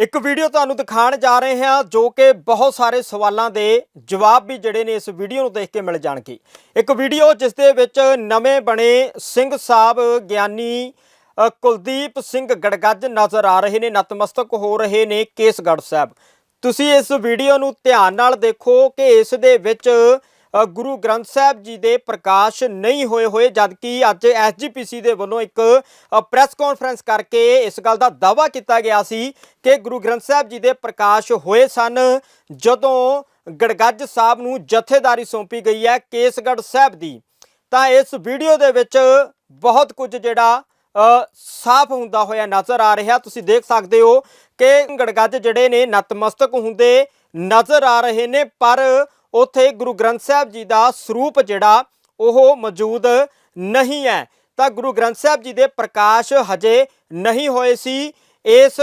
ਇੱਕ ਵੀਡੀਓ ਤੁਹਾਨੂੰ ਦਿਖਾਉਣ ਜਾ ਰਹੇ ਹਾਂ ਜੋ ਕਿ ਬਹੁਤ ਸਾਰੇ ਸਵਾਲਾਂ ਦੇ ਜਵਾਬ ਵੀ ਜਿਹੜੇ ਨੇ ਇਸ ਵੀਡੀਓ ਨੂੰ ਦੇਖ ਕੇ ਮਿਲ ਜਾਣਗੇ। ਇੱਕ ਵੀਡੀਓ ਜਿਸ ਦੇ ਵਿੱਚ ਨਵੇਂ ਬਣੇ ਸਿੰਘ ਸਾਹਿਬ ਗਿਆਨੀ ਕੁਲਦੀਪ ਸਿੰਘ ਗੜਗੱਜ ਨਜ਼ਰ ਆ ਰਹੇ ਨੇ, ਨਤਮਸਤਕ ਹੋ ਰਹੇ ਨੇ ਕੇਸਗੜ੍ਹ ਸਾਹਿਬ। ਤੁਸੀਂ ਇਸ ਵੀਡੀਓ ਨੂੰ ਧਿਆਨ ਨਾਲ ਦੇਖੋ ਕਿ ਇਸ ਦੇ ਵਿੱਚ ਗੁਰੂ ਗ੍ਰੰਥ ਸਾਹਿਬ ਜੀ ਦੇ ਪ੍ਰਕਾਸ਼ ਨਹੀਂ ਹੋਏ ਹੋਏ, ਜਦਕਿ ਅੱਜ ਐਸਜੀਪੀਸੀ ਦੇ ਵੱਲੋਂ ਇੱਕ ਪ੍ਰੈਸ ਕਾਨਫਰੰਸ ਕਰਕੇ ਇਸ ਗੱਲ ਦਾ ਦਾਅਵਾ ਕੀਤਾ ਗਿਆ ਸੀ ਕਿ ਗੁਰੂ ਗ੍ਰੰਥ ਸਾਹਿਬ ਜੀ ਦੇ ਪ੍ਰਕਾਸ਼ ਹੋਏ ਸਨ ਜਦੋਂ ਗੜਗੱਜ ਸਾਹਿਬ ਨੂੰ ਜਥੇਦਾਰੀ ਸੌਂਪੀ ਗਈ ਹੈ ਕੇਸਗੜ੍ਹ ਸਾਹਿਬ ਦੀ। ਤਾਂ ਇਸ ਵੀਡੀਓ ਦੇ ਵਿੱਚ ਬਹੁਤ ਕੁਝ ਜਿਹੜਾ ਸਾਫ਼ ਹੁੰਦਾ ਹੋਇਆ ਨਜ਼ਰ ਆ ਰਿਹਾ। ਤੁਸੀਂ ਦੇਖ ਸਕਦੇ ਹੋ ਕਿ ਗੜਗੱਜ ਜਿਹੜੇ ਨੇ ਨਤਮਸਤਕ ਹੁੰਦੇ ਨਜ਼ਰ ਆ ਰਹੇ ਨੇ, ਪਰ ਉੱਥੇ ਗੁਰੂ ਗ੍ਰੰਥ ਸਾਹਿਬ ਜੀ ਦਾ ਸਰੂਪ ਜਿਹੜਾ ਉਹ ਮੌਜੂਦ ਨਹੀਂ ਹੈ ਤਾਂ ਗੁਰੂ ਗ੍ਰੰਥ ਸਾਹਿਬ ਜੀ ਦੇ ਪ੍ਰਕਾਸ਼ ਹਜੇ ਨਹੀਂ ਹੋਏ ਸੀ ਇਸ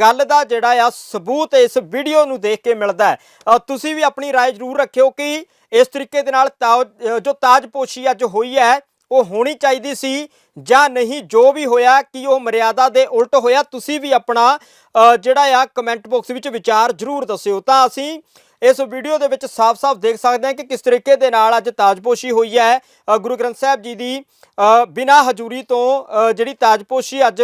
ਗੱਲ ਦਾ ਜਿਹੜਾ ਆ ਸਬੂਤ ਇਸ ਵੀਡੀਓ ਨੂੰ ਦੇਖ ਕੇ ਮਿਲਦਾ ਹੈ ਅ, ਤੁਸੀਂ ਵੀ ਆਪਣੀ رائے ਜ਼ਰੂਰ ਰੱਖਿਓ ਕਿ ਇਸ ਤਰੀਕੇ ਦੇ ਨਾਲ ਤਾਜ- ਅ, ਜੋ ਤਾਜਪੋਸ਼ੀ ਅੱਜ ਹੋਈ ਹੈ ਉਹ ਹੋਣੀ ਚਾਹੀਦੀ ਸੀ ਜਾਂ ਨਹੀਂ ਜੋ ਵੀ ਹੋਇਆ ਕਿ ਉਹ ਮਰਿਆਦਾ ਦੇ ਉਲਟ ਹੋਇਆ ਤੁਸੀਂ ਵੀ ਆਪਣਾ ਅ, ਜਿਹੜਾ ਆ ਕਮੈਂਟ ਬਾਕਸ ਵਿੱਚ ਵਿਚਾਰ ਜ਼ਰੂਰ ਦੱਸਿਓ ਤਾਂ ਅਸੀਂ ਇਸ ਵੀਡੀਓ ਦੇ ਵਿੱਚ ਸਾਫ਼-ਸਾਫ਼ ਦੇਖ ਸਕਦੇ ਹਾਂ ਕਿ ਕਿਸ ਤਰੀਕੇ ਦੇ ਨਾਲ ਅੱਜ ਤਾਜਪੋਸ਼ੀ ਹੋਈ ਹੈ। ਗੁਰੂ ਗ੍ਰੰਥ ਸਾਹਿਬ ਜੀ ਦੀ ਅ, ਬਿਨਾਂ ਹਜ਼ੂਰੀ ਤੋਂ ਜਿਹੜੀ ਤਾਜਪੋਸ਼ੀ ਅੱਜ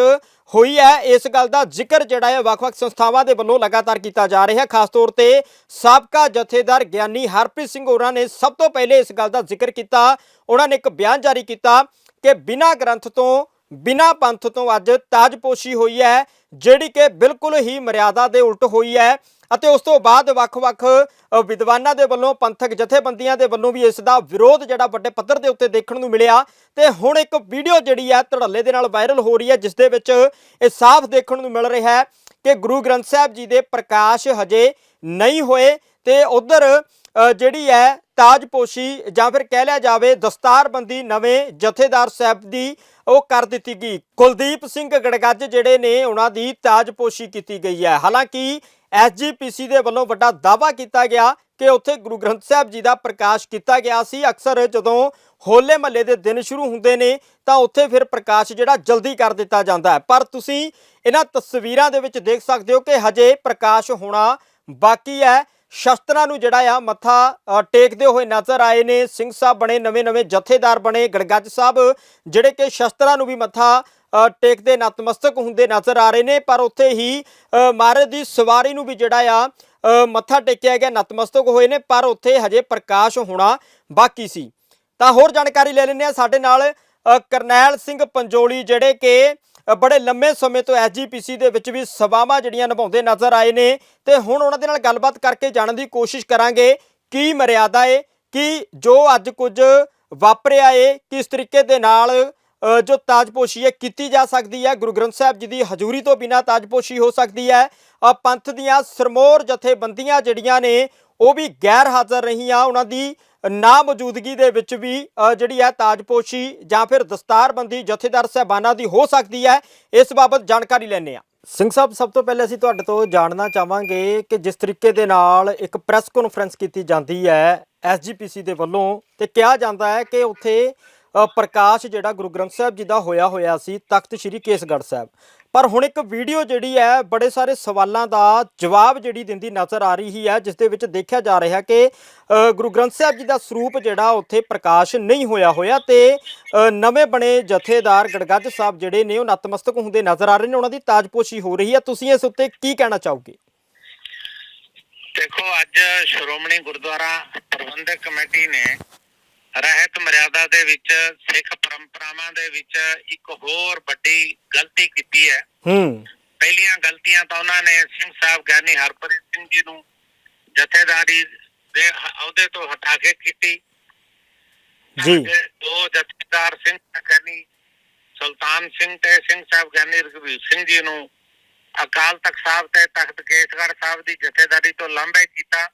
ਹੋਈ ਹੈ ਇਸ ਗੱਲ ਦਾ ਜ਼ਿਕਰ ਜਿਹੜਾ ਹੈ ਵੱਖ-ਵੱਖ ਸੰਸਥਾਵਾਂ ਦੇ ਵੱਲੋਂ ਲਗਾਤਾਰ ਕੀਤਾ ਜਾ ਰਿਹਾ ਹੈ। ਖਾਸ ਤੌਰ ਤੇ ਸਾਬਕਾ ਜਥੇਦਾਰ ਗਿਆਨੀ ਹਰਪ੍ਰੀਤ ਸਿੰਘ ਹੋਰਾਂ ਨੇ ਸਭ ਤੋਂ ਪਹਿਲੇ ਇਸ ਗੱਲ ਦਾ ਜ਼ਿਕਰ ਕੀਤਾ। ਉਹਨਾਂ ਨੇ ਇੱਕ ਬਿਆਨ ਜਾਰੀ ਕੀਤਾ ਕਿ ਬਿਨਾਂ ਗ੍ਰੰਥ ਤੋਂ ਬਿਨਾਂ ਪੰਥ ਤੋਂ ਅੱਜ ਤਾਜਪੋਸ਼ੀ ਹੋਈ ਹੈ, ਜਿਹੜੀ ਕਿ ਬਿਲਕੁਲ ਹੀ ਮਰਿਆਦਾ ਦੇ ਉਲਟ ਹੋਈ ਹੈ ਅਤੇ ਉਸ ਤੋਂ ਬਾਅਦ ਵੱਖ-ਵੱਖ ਵਿਦਵਾਨਾਂ ਦੇ ਵੱਲੋਂ, ਪੰਥਕ ਜਥੇਬੰਦੀਆਂ ਦੇ ਵੱਲੋਂ ਵੀ ਇਸ ਦਾ ਵਿਰੋਧ ਜਿਹੜਾ ਵੱਡੇ ਪੱਧਰ ਦੇ ਉੱਤੇ ਦੇਖਣ ਨੂੰ ਮਿਲਿਆ। ਤੇ ਹੁਣ ਇੱਕ ਵੀਡੀਓ ਜਿਹੜੀ ਹੈ ਧੜੱਲੇ ਦੇ ਨਾਲ ਵਾਇਰਲ ਹੋ ਰਹੀ ਹੈ, ਜਿਸ ਦੇ ਵਿੱਚ ਇਹ ਸਾਫ਼ ਦੇਖਣ ਨੂੰ ਮਿਲ ਰਿਹਾ ਹੈ ਕਿ ਗੁਰੂ ਗ੍ਰੰਥ ਸਾਹਿਬ ਜੀ ਦੇ ਪ੍ਰਕਾਸ਼ ਹਜੇ ਨਹੀਂ ਹੋਏ ਤੇ ਉਧਰ ਜਿਹੜੀ ਹੈ ਤਾਜਪੋਸ਼ੀ ਜਾਂ ਫਿਰ ਕਹਿ ਲਿਆ ਜਾਵੇ ਦਸਤਾਰਬੰਦੀ ਨਵੇਂ ਜਥੇਦਾਰ ਸਾਹਿਬ ਦੀ ਉਹ ਕਰ ਦਿੱਤੀ ਗਈ। ਕੁਲਦੀਪ ਸਿੰਘ ਗੜਗੱਜ ਜਿਹੜੇ ਨੇ ਉਹਨਾਂ ਦੀ ਤਾਜਪੋਸ਼ੀ ਕੀਤੀ ਗਈ ਹੈ। ਹਾਲਾਂਕਿ ਐਸਜੀਪੀਸੀ ਦੇ ਵੱਲੋਂ ਵੱਡਾ ਦਾਅਵਾ ਕੀਤਾ ਗਿਆ ਕਿ ਉੱਥੇ ਗੁਰੂ ਗ੍ਰੰਥ ਸਾਹਿਬ ਜੀ ਦਾ ਪ੍ਰਕਾਸ਼ ਕੀਤਾ ਗਿਆ ਸੀ। ਅਕਸਰ ਜਦੋਂ ਹੋਲੇ ਮਹੱਲੇ ਦੇ ਦਿਨ ਸ਼ੁਰੂ ਹੁੰਦੇ ਨੇ ਤਾਂ ਉੱਥੇ ਫਿਰ ਪ੍ਰਕਾਸ਼ ਜਿਹੜਾ ਜਲਦੀ ਕਰ ਦਿੱਤਾ ਜਾਂਦਾ ਹੈ। ਪਰ ਤੁਸੀਂ ਇਹਨਾਂ ਤਸਵੀਰਾਂ ਦੇ ਵਿੱਚ ਦੇਖ ਸਕਦੇ ਹੋ ਕਿ ਹਜੇ ਪ੍ਰਕਾਸ਼ ਹੋਣਾ ਬਾਕੀ ਹੈ। ਸ਼ਸਤਰਾਂ ਨੂੰ ਜਿਹੜਾ ਆ ਮੱਥਾ ਟੇਕਦੇ ਹੋਏ ਨਜ਼ਰ ਆਏ ਨੇ। ਸਿੰਘ ਸਾਹਿਬ ਬਣੇ ਨਵੇਂ-ਨਵੇਂ ਜਥੇਦਾਰ ਬਣੇ। ਗੜਗੱਜ ਸਾਹਿਬ ਜਿਹੜੇ ਕਿ ਸ਼ਸਤਰਾਂ ਨੂੰ ਵੀ ਮੱਥਾ ਟੇਕਦੇ ਨਤਮਸਤਕ ਹੁੰਦੇ ਨਜ਼ਰ ਆ ਰਹੇ ਨੇ। ਪਰ ਉੱਥੇ ਹੀ ਅ, ਮਹਾਰਾਜ ਦੀ ਸਵਾਰੀ ਨੂੰ ਵੀ ਜਿਹੜਾ ਆ ਮੱਥਾ ਟੇਕਿਆ ਗਿਆ ਨਤਮਸਤਕ ਹੋਏ ਨੇ। ਪਰ ਉੱਥੇ ਹਜੇ ਪ੍ਰਕਾਸ਼ ਹੋਣਾ ਬਾਕੀ ਸੀ। ਤਾਂ ਹੋਰ ਜਾਣਕਾਰੀ ਲੈ ਲੈਂਦੇ ਆ ਸਾਡੇ ਨਾਲ। ਕਰਨੈਲ ਸਿੰਘ ਪੰਜੋਲੀ ਜਿਹੜੇ ਕਿ ਬੜੇ ਲੰਮੇ ਸਮੇਂ ਤੋਂ ਐਸਜੀਪੀਸੀ ਦੇ ਵਿੱਚ ਵੀ ਸੇਵਾਵਾਂ ਜਿਹੜੀਆਂ ਨਿਭਾਉਂਦੇ ਨਜ਼ਰ ਆਏ ਨੇ ਤੇ ਹੁਣ ਉਹਨਾਂ ਦੇ ਨਾਲ ਗੱਲਬਾਤ ਕਰਕੇ ਜਾਣਨ ਦੀ ਕੋਸ਼ਿਸ਼ ਕਰਾਂਗੇ। ਕੀ ਮਰਿਆਦਾ ਏ? ਕਿ ਜੋ ਅੱਜ ਕੁਝ ਵਾਪਰਿਆ ਏ? ਕਿਸ ਤਰੀਕੇ ਦੇ ਨਾਲ ਜੋ ਤਾਜਪੋਸ਼ੀ ਹੈ ਕੀਤੀ ਜਾ ਸਕਦੀ ਹੈ? ਗੁਰੂ ਗ੍ਰੰਥ ਸਾਹਿਬ ਜੀ ਦੀ ਹਜ਼ੂਰੀ ਤੋਂ ਬਿਨਾਂ ਤਾਜਪੋਸ਼ੀ ਹੋ ਸਕਦੀ ਹੈ। ਪੰਥ ਦੀਆਂ ਸਰਮੋਰ ਜਥੇਬੰਦੀਆਂ ਜਿਹੜੀਆਂ ਨੇ, ਉਹ ਵੀ ਗੈਰ ਹਾਜ਼ਰ ਰਹੀਆਂ। ਉਹਨਾਂ ਦੀ ਨਾ ਮੌਜੂਦਗੀ ਦੇ ਵਿੱਚ ਵੀ ਜਿਹੜੀ ਹੈ ਤਾਜਪੋਸ਼ੀ ਜਾਂ ਫਿਰ ਦਸਤਾਰਬੰਦੀ ਜਥੇਦਾਰ ਸਹਿਬਾਨਾਂ ਦੀ ਹੋ ਸਕਦੀ ਹੈ, ਇਸ ਬਾਬਤ ਜਾਣਕਾਰੀ ਲੈਣੇ ਆ ਸਿੰਘ ਸਾਹਿਬ, ਸਭ ਤੋਂ ਪਹਿਲੇ ਅਸੀਂ ਤੁਹਾਡੇ ਤੋਂ ਜਾਣਨਾ ਚਾਹਾਂਗੇ ਕਿ ਜਿਸ ਤਰੀਕੇ ਦੇ ਨਾਲ ਇੱਕ ਪ੍ਰੈਸ ਕਾਨਫਰੰਸ ਕੀਤੀ ਜਾਂਦੀ ਹੈ ਐਸਜੀਪੀਸੀ ਦੇ ਵੱਲੋਂ ਤੇ ਕਿਹਾ ਜਾਂਦਾ ਹੈ ਕਿ ਉੱਥੇ ਪ੍ਰਕਾਸ਼ ਜਿਹੜਾ ਗੁਰੂ ਗ੍ਰੰਥ ਸਾਹਿਬ ਜੀ ਦਾ ਹੋਇਆ ਹੋਇਆ ਸੀ, ਤਖਤ ਸ੍ਰੀ ਕੇਸਗੜ੍ਹ ਸਾਹਿਬ। ਪਰ ਹੁਣ ਇੱਕ ਵੀਡੀਓ ਜਿਹੜੀ ਹੈ, ਬੜੇ ਸਾਰੇ ਸਵਾਲਾਂ ਦਾ ਜਵਾਬ ਜਿਹੜੀ ਦਿੰਦੀ ਨਜ਼ਰ ਆ ਰਹੀ ਹੈ, ਜਿਸ ਦੇ ਵਿੱਚ ਦੇਖਿਆ ਜਾ ਰਿਹਾ ਕਿ ਗੁਰੂ ਗ੍ਰੰਥ ਸਾਹਿਬ ਜੀ ਦਾ ਸਰੂਪ ਜਿਹੜਾ ਉੱਥੇ ਪ੍ਰਕਾਸ਼ ਨਹੀਂ ਹੋਇਆ ਹੋਇਆ ਤੇ ਨਵੇਂ ਬਣੇ ਜਥੇਦਾਰ ਗੜਗੱਜ ਸਾਹਿਬ ਜਿਹੜੇ ਨੇ, ਉਹ ਨਤਮਸਤਕ ਹੁੰਦੇ ਨਜ਼ਰ ਆ ਰਹੇ ਨੇ, ਉਹਨਾਂ ਦੀ ਤਾਜਪੋਸ਼ੀ ਹੋ ਰਹੀ ਹੈ। ਤੁਸੀਂ ਇਸ ਉੱਤੇ ਕੀ ਕਹਿਣਾ ਚਾਹੋਗੇ? ਦੇਖੋ, ਅੱਜ ਸ਼੍ਰੋਮਣੀ ਗੁਰਦੁਆਰਾ ਪ੍ਰਬੰਧਕ ਕਮੇਟੀ ਨੇ ਰਹਿਤ ਮਰਿਆਦਾ ਦੇ ਵਿੱਚ ਸਿੱਖ ਪਰੰਪਰਾਵਾਂ ਦੇ ਵਿੱਚ ਇੱਕ ਹੋਰ ਵੱਡੀ ਗਲਤੀ ਕੀਤੀ ਹੈ। ਹੂੰ। ਪਹਿਲੀਆਂ ਗਲਤੀਆਂ ਤਾਂ ਉਹਨਾਂ ਨੇ ਸਿੰਘ ਸਾਹਿਬ ਗਿਆਨੀ ਹਰਪ੍ਰੀਤ ਸਿੰਘ ਜੀ ਨੂੰ ਜਥੇਦਾਰੀ ਦੇ ਅਹੁਦੇ ਤੋਂ ਹਟਾ ਕੇ ਕੀਤੀ। ਜੀ। ਦੋ ਜਥੇਦਾਰ ਸਿੰਘ ਗਿਆਨੀ ਸੁਲਤਾਨ ਸਿੰਘ ਤੇ ਸਿੰਘ ਸਾਹਿਬ ਗਿਆਨੀ ਰਘਵੀਰ ਸਿੰਘ ਜੀ ਨੂੰ ਅਕਾਲ ਤਖਤ ਸਾਹਿਬ ਤੇ ਤਖਤ ਕੇਸਗੜ੍ਹ ਸਾਹਿਬ ਦੀ ਜਥੇਦਾਰੀ ਤੋਂ ਲਾਂਭੇ ਕੀਤਾ।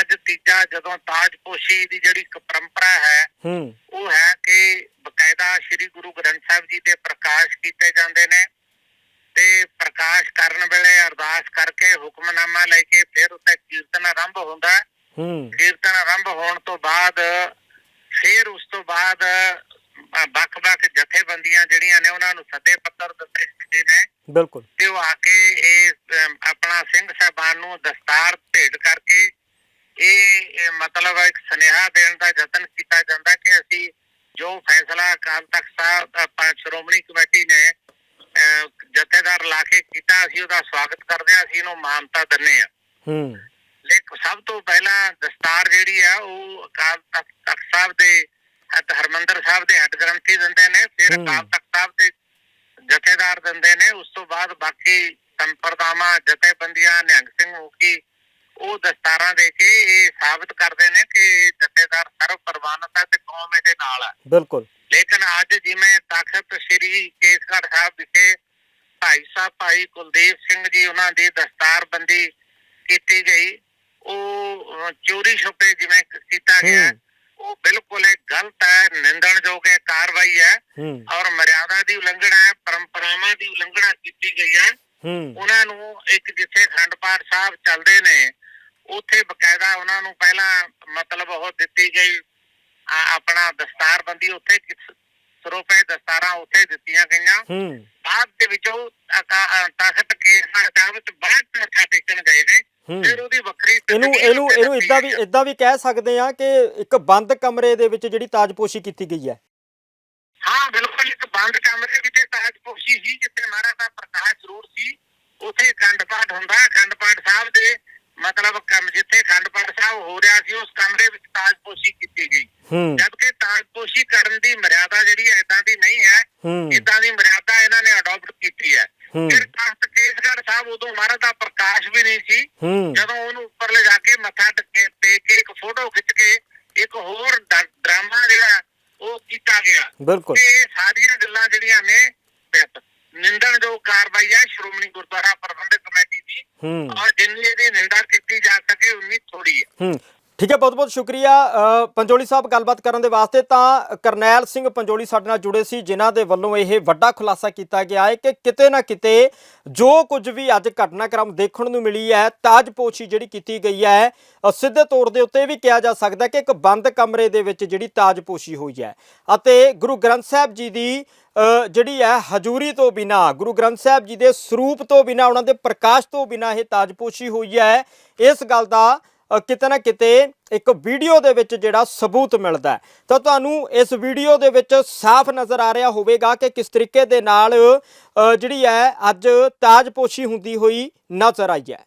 ਅੱਜ ਤੀਜਾ ਜਦੋਂ ਤਾਜਪੋਸ਼ੀ ਦੀ ਜਿਹੜੀ ਇੱਕ ਪਰੰਪਰਾ ਹੈ ਹੂੰ। ਉਹ ਹੈ ਕਿ ਬਕਾਇਦਾ ਸ੍ਰੀ ਗੁਰੂ ਗ੍ਰੰਥ ਸਾਹਿਬ ਜੀ ਦੇ ਪ੍ਰਕਾਸ਼ ਕੀਤੇ ਜਾਂਦੇ ਨੇ ਤੇ ਪ੍ਰਕਾਸ਼ ਕਰਨ ਵੇਲੇ ਅਰਦਾਸ ਕਰਕੇ ਹੁਕਮਨਾਮਾ ਲੈ ਕੇ ਫਿਰ ਉੱਤੇ ਕੀਰਤਨ ਆਰੰਭ ਹੁੰਦਾ ਹੈ। ਕੀਰਤਨ ਆਰੰਭ ਹੋਣ ਤੋਂ ਬਾਅਦ ਫਿਰ ਉਸ ਤੋਂ ਬਾਅਦ ਵੱਖ-ਵੱਖ ਜਥੇਬੰਦੀਆਂ ਜਿਹੜੀਆਂ ਨੇ ਉਹਨਾਂ ਨੂੰ ਸੱਦੇ ਪੱਤਰ ਦਿੱਤੇ ਜਾਂਦੇ ਨੇ। ਬਿਲਕੁਲ। ਤੇ ਉਹ ਆ ਕੇ ਇਹ ਆਪਣਾ ਸਿੰਘ ਸਾਹਿਬਾਨ ਨੂੰ ਦਸਤਾਰ ਭੇਟ ਕਰਕੇ ਇਹ ਮਤਲਬ ਇੱਕ ਸੁਨੇਹਾ ਦੇਣ ਦਾ ਯਤਨ ਕੀਤਾ ਜਾਂਦਾ ਕਿ ਅਸੀਂ ਜੋ ਫੈਸਲਾ ਅਕਾਲ ਤਖਤ ਸਾਹਿਬ ਸ਼੍ਰੋਮਣੀ ਕਮੇਟੀ ਨੇ ਜਥੇਦਾਰ ਲਾ ਕੇ ਕੀਤਾ ਅਸੀਂ ਉਹਦਾ ਸਵਾਗਤ ਕਰਦੇ ਹਾਂ ਅਸੀਂ ਇਹਨੂੰ ਮਾਨਤਾ ਦਿੰਦੇ ਹਾਂ ਹੂੰ ਲੇਕਿਨ ਸਭ ਤੋਂ ਪਹਿਲਾਂ ਦਸਤਾਰ ਜਿਹੜੀ ਆ ਉਹ ਅਕਾਲ ਤਖਤ ਸਾਹਿਬ ਦੇ ਹਰਮੰਦਰ ਸਾਹਿਬ ਦੇ ਹੱਥ ਗ੍ਰੰਥੀ ਦਿੰਦੇ ਨੇ ਫਿਰ। ਅਕਾਲ ਤਖਤ ਸਾਹਿਬ ਦੇ ਜਥੇਦਾਰ ਦਿੰਦੇ ਨੇ ਉਸ ਤੋਂ ਬਾਅਦ ਬਾਕੀ ਸੰਪਰਦਾਵਾਂ ਜਥੇਬੰਦੀਆਂ ਨਿਹੰਗ ਸਿੰਘ ਮੁਖੀ ਉਹ ਦਸਤਾਰਾਂ ਦੇ ਕੇ ਇਹ ਸਾਬਤ ਕਰਦੇ ਨੇ ਕਿ ਜਥੇਦਾਰ ਸਰਵ ਪ੍ਰਵਾਨਤ ਹੈ ਤੇ ਕੌਮ ਇਹਦੇ ਨਾਲ ਹੈ ਬਿਲਕੁਲ। ਲੇਕਿਨ ਅੱਜ ਜਿਵੇਂ ਤਖਤ ਸ੍ਰੀ ਕੇਸਗੜ੍ਹ ਸਾਹਿਬ ਵਿਖੇ ਭਾਈ ਸਾਹਿਬ ਭਾਈ ਕੁਲਦੀਪ ਸਿੰਘ ਜੀ ਉਹਨਾਂ ਦੀ ਦਸਤਾਰਬੰਦੀ ਕੀਤੀ ਗਈ ਉਹ ਚੋਰੀ ਛੁਪੇ ਜਿਵੇਂ ਕੀਤਾ ਗਿਆ ਉਹ ਬਿਲਕੁਲ ਇੱਕ ਗਲਤ ਹੈ ਨਿੰਦਣਯੋਗ ਹੈ ਕਾਰਵਾਈ ਹੈ। ਔਰ ਮਰਿਆਦਾ ਦੀ ਉਲੰਘਣਾ ਹੈ ਪਰੰਪਰਾਵਾਂ ਦੀ ਉਲੰਘਣਾ ਕੀਤੀ ਗਈ ਹੈ। ਹੂੰ। ਉਹਨਾਂ ਨੂੰ ਇੱਕ ਜਿੱਥੇ ਖੰਡ ਪਾਠ ਸਾਹਿਬ ਚੱਲਦੇ ਨੇ ਉੱਥੇ ਬਕਾਇਦਾ ਉਹਨਾਂ ਨੂੰ ਪਹਿਲਾਂ ਮਤਲਬ ਉਹ ਦਿੱਤੀ ਗਈ ਆਪਣਾ ਦਸਤਾਰਬੰਦੀ ਉੱਥੇ ਸਰੋਪੇ ਦਸਤਾਰਾਂ ਉੱਥੇ ਦਿੱਤੀਆਂ ਗਈਆਂ। ਹੂੰ। ਬਾਅਦ ਦੇ ਵਿੱਚ ਉਹ ਤਖਤ ਕੇਸਗੜ੍ਹ ਸਾਹਿਬ ਚ ਬਾਅਦ ਮੱਥਾ ਟੇਕਣ ਗਏ ਨੇ। ਫਿਰ ਉਹਦੀ ਵੱਖਰੀ ਇਹਨੂੰ ਇਹਨੂੰ ਇਹਨੂੰ ਇਦਾਂ ਵੀ। ਇਦਾਂ ਵੀ ਕਹਿ ਸਕਦੇ ਆ ਕਿ ਇੱਕ ਬੰਦ ਕਮਰੇ ਦੇ ਵਿੱਚ ਜਿਹੜੀ ਤਾਜਪੋਸ਼ੀ ਕੀਤੀ ਗਈ ਹੈ। ਹਾਂ ਬਿਲਕੁਲ ਇੱਕ ਬੰਦ ਕਮਰੇ ਵਿੱਚ ਤਾਜਪੋਸ਼ੀ ਸੀ ਜਿੱਥੇ ਮਹਾਰਾਜ ਦਾ ਪ੍ਰਕਾਸ਼ ਜ਼ਰੂਰ ਸੀ ਉੱਥੇ ਅਖੰਡ ਪਾਠ ਹੁੰਦਾ। ਅਖੰਡ ਪਾਠ ਸਾਹਿਬ ਦੇ ਮਤਲਬ ਕਮ- ਜਿੱਥੇ ਅਖੰਡ ਪਾਠ ਸਾਹਿਬ ਹੋ ਰਿਹਾ ਸੀ ਉਸ ਕਮਰੇ ਵਿੱਚ ਤਾਜਪੋਸ਼ੀ ਕੀਤੀ ਗਈ। ਹੂੰ। ਜਦਕਿ ਤਾਜਪੋਸ਼ੀ ਕਰਨ ਦੀ ਮਰਿਆਦਾ ਜਿਹੜੀ ਹੈ ਇਦਾਂ ਦੀ ਨਹੀਂ ਹੈ। ਇਦਾਂ ਦੀ ਮਰਿਆਦਾ ਇਹਨਾਂ ਨੇ ਅਡਾਪਟ ਕੀਤੀ ਹੈ। ਫਿਰ ਤਖਤ ਕੇਸਗੜ੍ਹ ਸਾਹਿਬ ਉਦੋਂ ਮਹਾਰਾਜ ਦਾ ਪ੍ਰਕਾਸ਼ ਵੀ ਨਹੀਂ ਸੀ। ਜਦੋਂ ਉਹਨੂੰ ਉੱਪਰ ਲੈ ਜਾ ਕੇ ਮੱਥਾ ਟੇਕੇ ਟੇਕ ਕੇ ਇੱਕ ਫੋਟੋ ਖਿੱਚ ਕੇ ਇੱਕ ਹੋਰ ਡਰਾਮਾ ਜਿਹੜਾ ਉਹ ਕੀਤਾ ਗਿਆ। ਬਿਲਕੁਲ। ਤੇ ਇਹ ਸਾਰੀਆਂ ਗੱਲਾਂ ਜਿਹੜੀਆਂ ਨੇ ਬਿਲਕੁਲ। ਨਿੰਦਣਯੋਗ ਕਾਰਵਾਈ ਹੈ ਸ਼੍ਰੋਮਣੀ ਗੁਰਦੁਆਰਾ ਪ੍ਰਬੰਧਕ ਕਮੇਟੀ ਦੀ। ਹੂੰ। ਔਰ ਜਿੰਨੀ ਇਹਦੀ ਹੂੰ, ਠੀਕ ਹੈ, ਬਹੁਤ ਬਹੁਤ ਸ਼ੁਕਰੀਆ। ਪੰਜੋਲੀ ਸਾਹਿਬ, ਗੱਲਬਾਤ ਕਰਨ ਦੇ ਵਾਸਤੇ ਤਾਂ ਕਰਨੈਲ ਸਿੰਘ ਪੰਜੋਲੀ ਸਾਡੇ ਨਾਲ ਜੁੜੇ ਸੀ, ਜਿਨ੍ਹਾਂ ਦੇ ਵੱਲੋਂ ਇਹ ਵੱਡਾ ਖੁਲਾਸਾ ਕੀਤਾ ਗਿਆ ਹੈ ਕਿ ਕਿਤੇ ਨਾ ਕਿਤੇ ਜੋ ਕੁਝ ਵੀ ਅੱਜ ਘਟਨਾਕ੍ਰਮ ਦੇਖਣ ਨੂੰ ਮਿਲੀ ਹੈ ਤਾਜਪੋਸ਼ੀ ਜਿਹੜੀ ਕੀਤੀ ਗਈ ਹੈ ਸਿੱਧੇ ਤੌਰ ਦੇ ਉੱਤੇ ਇਹ ਵੀ ਕਿਹਾ ਜਾ ਸਕਦਾ ਕਿ ਇੱਕ ਬੰਦ ਕਮਰੇ ਦੇ ਵਿੱਚ ਜਿਹੜੀ ਤਾਜਪੋਸ਼ੀ ਹੋਈ ਹੈ। ਅਤੇ ਗੁਰੂ ਗ੍ਰੰਥ ਸਾਹਿਬ ਜੀ ਦੀ ਜਿਹੜੀ ਹੈ ਹਜ਼ੂਰੀ ਤੋਂ ਬਿਨਾ, ਗੁਰੂ ਗ੍ਰੰਥ ਸਾਹਿਬ ਜੀ ਦੇ ਸਰੂਪ ਤੋਂ ਬਿਨਾ, ਉਹਨਾਂ ਦੇ ਪ੍ਰਕਾਸ਼ ਤੋਂ ਬਿਨਾ ਇਹ ਤਾਜਪੋਸ਼ੀ ਹੋਈ ਹੈ। ਇਸ ਗੱਲ ਦਾ ਕਿਤੇ ਨਾ ਕਿਤੇ ਇੱਕ ਵੀਡੀਓ ਦੇ ਵਿੱਚ ਜਿਹੜਾ ਸਬੂਤ ਮਿਲਦਾ ਹੈ। ਤਾਂ ਤੁਹਾਨੂੰ ਇਸ ਵੀਡੀਓ ਦੇ ਵਿੱਚ ਸਾਫ਼ ਨਜ਼ਰ ਆ ਰਿਹਾ ਹੋਵੇਗਾ ਕਿ ਕਿਸ ਤਰੀਕੇ ਦੇ ਨਾਲ ਜਿਹੜੀ ਹੈ, ਅੱਜ ਤਾਜਪੋਸ਼ੀ ਹੁੰਦੀ ਹੋਈ ਨਜ਼ਰ ਆਈ ਹੈ।